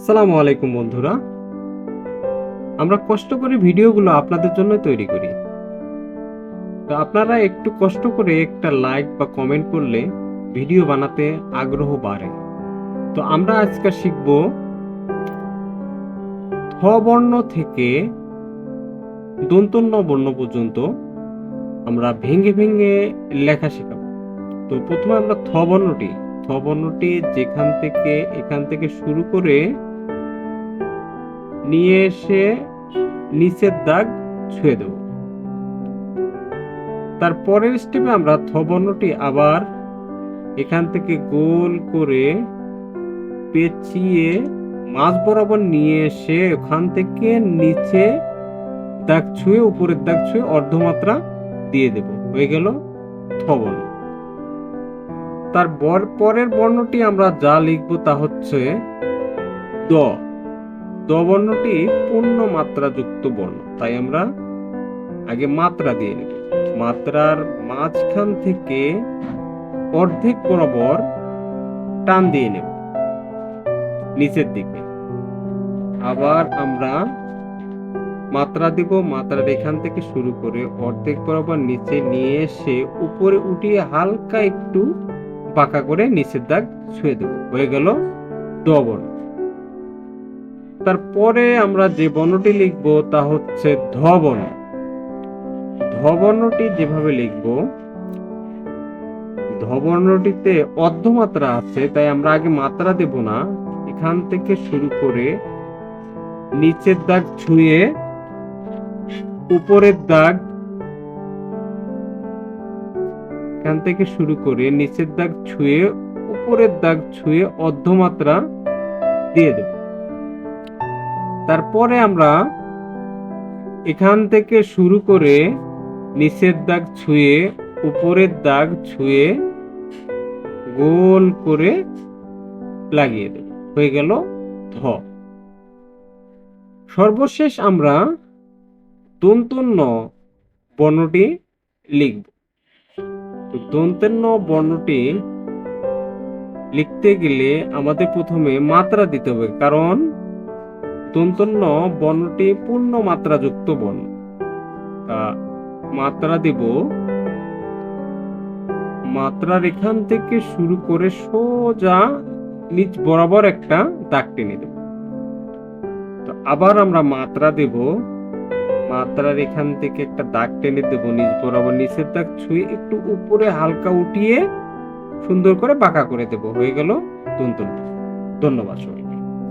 আসসালামু আলাইকুম বন্ধুরা। আমরা কষ্ট করে ভিডিওগুলো আপনাদের জন্য তৈরি করি। তো আপনারা একটু কষ্ট করে একটা লাইক বা কমেন্ট করলে ভিডিও বানাতে আগ্রহ বাড়ে। তো আমরা আজকে শিখব থ বর্ণ থেকে দন্তন্য বর্ণ পর্যন্ত আমরা ভেঙে ভেঙে লেখা শেখাবো। তো প্রথমে আমরা থ বর্ণটি থ বর্ণটি যেখান থেকে, এখান থেকে শুরু করে নিয়ে এসে নিচের দাগ ছুঁয়ে দেব। তারপরের স্টেপে আমরা থ বর্ণটি আবার এখান থেকে গোল করে পেঁচিয়ে মাঝ বরাবর নিয়ে এসে ওখান থেকে নিচে দাগ ছুঁয়ে, উপরের দাগ ছুঁয়ে অর্ধমাত্রা দিয়ে দেব। হয়ে গেল থ বর্ণ তার পরের বর্ণটি আমরা যা লিখব তা হচ্ছে দ। দ বর্ণটি পূর্ণ মাত্রা যুক্ত বর্ণ। তাই আমরা আগে মাত্রা দিয়ে নেব। মাত্রার মাঝখান থেকে অর্ধেক বরাবর টান দিয়ে নেব। নিচের দিকে। আবার আমরা মাত্রা দিব। মাত্রার এখান থেকে শুরু করে অর্ধেক বরাবর নিচে নিয়ে এসে উপরে উঠিয়ে হালকা একটু বাঁকা করে নিচের দাগ ছুঁয়ে দেব। হয়ে গেল দ বর্ণ তারপরে আমরা যে বর্ণটি লিখব তা হচ্ছে ধ বর্ণ ধ বর্ণটি যেভাবে লিখব ধ বর্ণটিতে অর্ধমাত্রা আছে, তাই আমরা আগে মাত্রা দেব না। এখান থেকে শুরু করে নিচের দাগ ছুঁয়ে উপরের দাগ এখান থেকে শুরু করে নিচের দাগ ছুঁয়ে উপরের দাগ ছুঁয়ে অর্ধমাত্রা দিয়ে দেব। তারপরে আমরা এখান থেকে শুরু করে নিচের দাগ ছুঁয়ে, উপরের দাগ ছুঁয়ে গোল করে লাগিয়ে দেব। হয়ে গেল ধ। সর্বশেষ আমরা দন্তন্য বর্ণটি লিখব। দন্তেন্য বর্ণটি লিখতে গেলে আমাদের প্রথমে মাত্রা দিতে হবে, কারণ দন্তন্য বর্ণটি পূর্ণ মাত্রা যুক্ত বর্ণ তা মাত্রা দেব। মাত্রার এখান থেকে শুরু করে সোজা নিচ বরাবর একটা দাগ টেনে দেব তো আবার আমরা মাত্রা দেব। মাত্রার এখান থেকে একটা দাগ টেনে দেব। নিচ বরাবর নিচের দাগ ছুঁয়ে একটু উপরে হালকা উঠিয়ে সুন্দর করে বাঁকা করে দেব। হয়ে গেল দন্তন্য ধন্যবাদ